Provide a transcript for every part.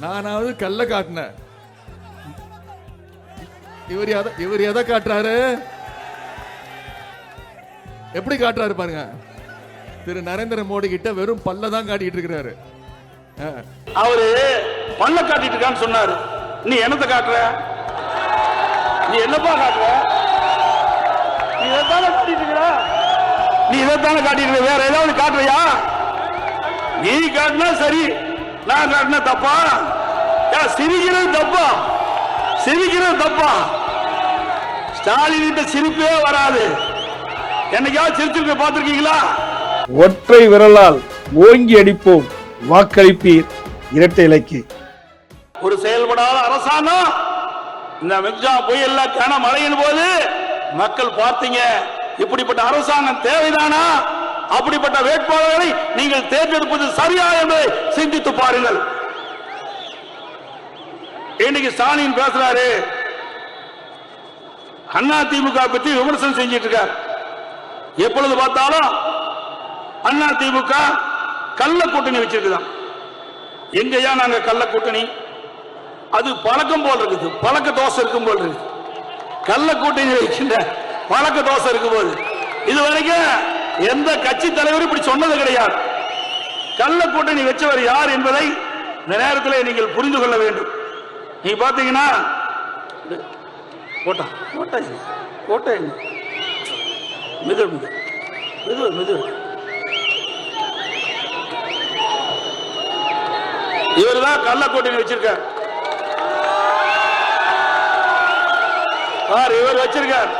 நானாவது கல்ல காட்டினேன். இவர் எதை இவர் எதை காட்டுறாரு? எப்படி காட்டுறாரு பாருங்க. திரு நரேந்திர மோடி கிட்ட வெறும் பல்ல தான் காட்டிட்டு இருக்கிறாரு. ஆ. அவரு பல்ல காட்டிட்டு இருக்கான்னு சொன்னாரு. நீ என்னத்தை காட்டுற? நீ என்னப்பா காட்டுற? நீ இதைத்தானே காட்டிட்டு இருக்கிற? நீ இதைத்தானே காட்டிட்டு இருக்க? வேற ஏதாவது காட்டுறியா? நீ காட்டினா சரி. நான் காட்டினா தப்பா? சிரிக்கிறது தப்பா? சிரிக்கிறது தப்பா? ஸ்டாலின் சிரிப்பே வராது. என்னைக்காவது சிரிச்சிருக்க பார்த்திருக்கீங்களா? ஒற்றை விரலால் ஓங்கி அடிப்போம். வாக்களிப்பீர் இரட்டை இலக்கு. ஒரு செயல்படாத அரசாங்கம். இந்த மிக்ஜா புயல்ல கன மழையின் போது மக்கள் பார்த்தீங்க. இப்படிப்பட்ட அரசாங்கம் தேவைதானா? அப்படிப்பட்ட வேட்பாளர்களை நீங்கள் தேர்ந்தெடுப்பது சரியா என்பதை சிந்தித்து பாருங்கள். இன்னைக்கு ஸ்டாலின் பேசுறாரு. அண்ணா திமுக பற்றி விமர்சனம் செஞ்சிட்டு இருக்கார் எப்பொழுது பார்த்தாலும் அண்ணா திமுக கள்ள கூட்டணி வச்சிருக்குதான். எங்கயா நாங்க கள்ள கூட்டணி? அது பழக்கம் போல் இருக்குது. பழக்க தோசை இருக்கும் போல் இருக்கு கள்ள கூட்டணி வைக்கின்ற பழக்க தோசை இருக்கும் போது. இது வரைக்கும் எந்த கட்சி தலைவரும் இப்படி சொன்னது கிடையாது. கள்ள கூட்டணி வச்சவர் யார் என்பதை இந்த நேரத்தில் நீங்கள் புரிந்து கொள்ள வேண்டும். நீ பாத்தீங்கன்னா இது, போட்டா போட்டா மிது மிது மிது மிது இவர் தான் கள்ள கூட்டணி வச்சிருக்கார். இவர் வச்சிருக்கார்.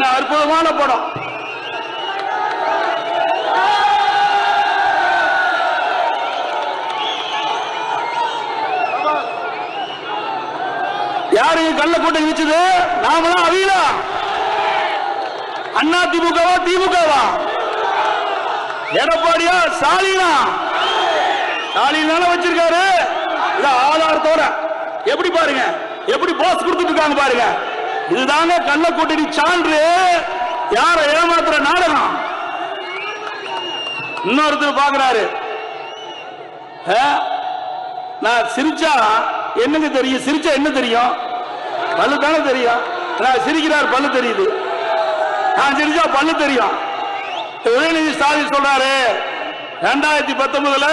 என்ன அற்புதமான படம். யாரு கள்ள கூட்டணி வச்சது தான் அவியலா? அண்ணா திமுகவா திமுகவா? எடப்பாடியா ஸ்டாலினா? ஸ்டாலின் தானே வச்சிருக்காரு. ஆதாரத்தோட. எப்படி பாருங்க? எப்படி போஸ் கொடுத்துட்டு இருக்காங்க பாருங்க. இதுதாங்க கள்ள கூட்டணி சான்று? யார ஏமாத்துற நாடகம்? இன்னொருத்தர் பாக்குறாரு ஆ? நான் சிரிச்சா என்னங்க தெரியும்? சிரிச்சா என்ன தெரியும்? பல்லு தானே தெரியும்? நான் சிரிக்கிறார் பல்லு தெரியுது. நான் சிரிச்சா பல்லு தெரியும். உதயநிதி ஸ்டாலின் சொல்றாரு ரெண்டாயிரத்தி பத்தொன்பதுல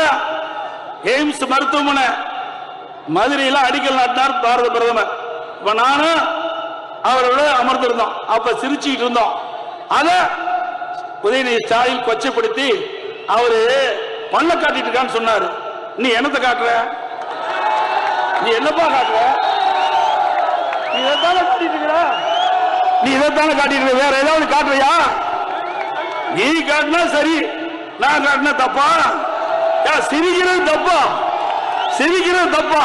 எய்ம்ஸ் மருத்துவமனை மதுரையில் அடிக்கல் நாட்டினார் பாரத பிரதமர். இப்ப நானும் அவரோட அமர்ந்திருந்தோம் அப்ப சிரிச்சுக்கிட்டு இருந்தோம். அத உதயநிதி ஸ்டாலின் கொச்சைப்படுத்தி அவரு பல்ல காட்டிட்டு இருக்கான்னு சொன்னாரு. நீ என்னத்தை காட்டுற? நீ என்னப்பா காட்டுற? நீ இதைத்தானே காட்டிட்டு இருக்கிற? நீ இதைத்தானே காட்டிட்டு இருக்க? வேற ஏதாவது காட்டுறியா? நீ காட்டினா சரி நான் காட்டினா தப்பா? ஏன் சிரிக்கிறது தப்பா? சிரிக்கிறது தப்பா?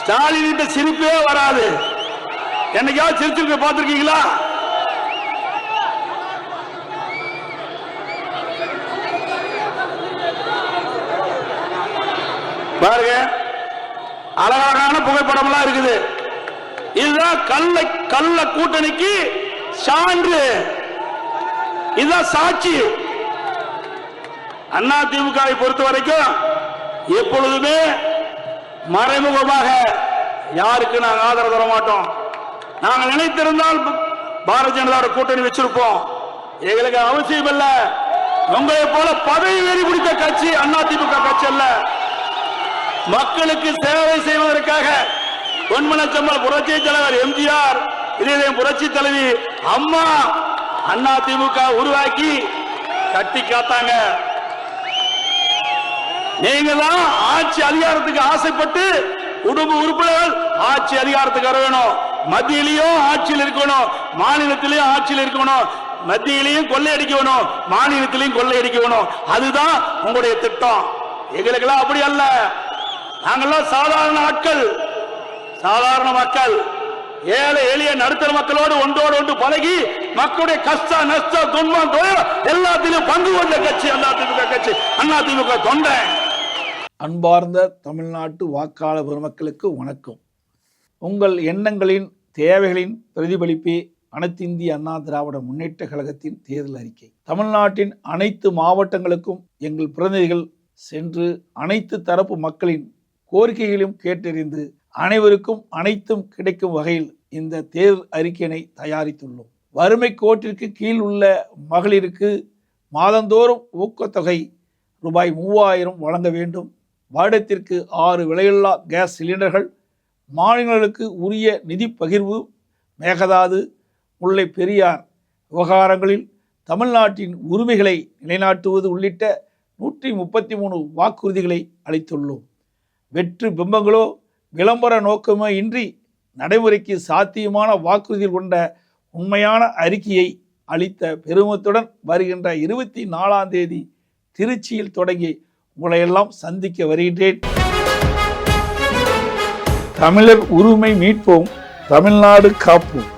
ஸ்டாலின் கிட்ட சிரிப்பே வராது. என்னையா சிரிச்சிருக்க பார்த்திருக்கீங்களா? பாருங்க அழகழகான புகைப்படம்லாம் இருக்குது. இதுதான் கள்ள கள்ள கூட்டணிக்கு சான்று. இதுதான் சாட்சி. அண்ணா திமுகவை பொறுத்த வரைக்கும் எப்பொழுதுமே மறைமுகமாக யாருக்கு நாங்கள் ஆதரவு தர மாட்டோம்? நாங்கள் நினைத்திருந்தால் பாரதிய ஜனதாவோட கூட்டணி வச்சிருப்போம். எங்களுக்கு அவசியம் இல்ல. உங்களை போல பதவி வெறி பிடித்த கட்சி அண்ணா திமுக கட்சி அல்ல. மக்களுக்கு சேவை செய்வதற்காக பொன்மனச்சம்மல் புரட்சி தலைவர் எம்ஜிஆர் இதே புரட்சி தலைவி அம்மா அண்ணா திமுக உருவாக்கி கட்டி காத்தாங்க. நீங்க தான் ஆட்சி அதிகாரத்துக்கு ஆசைப்பட்டு குடும்ப உறுப்பினர்கள் ஆட்சி அதிகாரத்துக்கு வர வேணும் மத்தியிலையும் ஆட்சியில் இருக்கணும். மாநிலத்திலையும் ஆட்சியில் இருக்கணும். மத்தியிலையும் கொள்ளையடிக்கணும் மாநிலத்திலையும் கொள்ளையடிக்கணும் அதுதான் உங்களுடைய திட்டம். எங்களுக்கெல்லாம் அப்படி அல்ல. நாங்கெல்லாம் சாதாரண ஆட்கள் சாதாரண மக்கள். ஏழை எளிய நடுத்தர மக்களோடு ஒன்றோடு ஒன்று பழகி மக்களுடைய கஷ்ட நஷ்ட துன்பம் துயரம் எல்லாத்திலும் பங்கு கொண்ட கட்சி அண்ணா திமுக கட்சி. அண்ணா திமுக தொண்டை. அன்பார்ந்த தமிழ்நாட்டு வாக்காளர் பெருமக்களுக்கு வணக்கம். உங்கள் எண்ணங்களின் தேவைகளின் பிரதிபலிப்பே அனைத்து இந்திய அண்ணா திராவிட முன்னேற்ற கழகத்தின் தேர்தல் அறிக்கை. தமிழ்நாட்டின் அனைத்து மாவட்டங்களுக்கும் எங்கள் பிரதிநிதிகள் சென்று அனைத்து தரப்பு மக்களின் கோரிக்கைகளையும் கேட்டறிந்து அனைவருக்கும் அனைத்தும் கிடைக்கும் வகையில் இந்த தேர்தல் அறிக்கையினை தயாரித்துள்ளோம். வறுமை கோட்டிற்கு கீழ் உள்ள மகளிருக்கு மாதந்தோறும் ஊக்கத்தொகை ரூபாய் மூவாயிரம் வழங்க வேண்டும். வருடத்திற்கு ஆறு விலையில்லா கேஸ் சிலிண்டர்கள் மாநிலங்களுக்கு உரிய நிதி பகிர்வு மேகதாது முல்லை பெரியார் விவகாரங்களில் தமிழ்நாட்டின் உரிமைகளை நிலைநாட்டுவது உள்ளிட்ட நூற்றி முப்பத்தி மூணு வாக்குறுதிகளை அளித்துள்ளோம். வெற்று பிம்பங்களோ விளம்பர நோக்கமோ இன்றி நடைமுறைக்கு சாத்தியமான வாக்குறுதிகள் கொண்ட உண்மையான அறிக்கையை அளித்த பெருமத்துடன் வருகின்ற இருபத்தி நாலாம் தேதி திருச்சியில் தொடங்கி உங்களையெல்லாம் சந்திக்க வருகின்றேன். தமிழர் உரிமை மீட்போம் தமிழ்நாடு காப்போம்.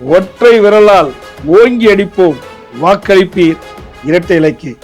ஒற்றை விரலால் ஓங்கி அடிப்போம். வாக்களிப்பீர் இரட்டை இலக்கிய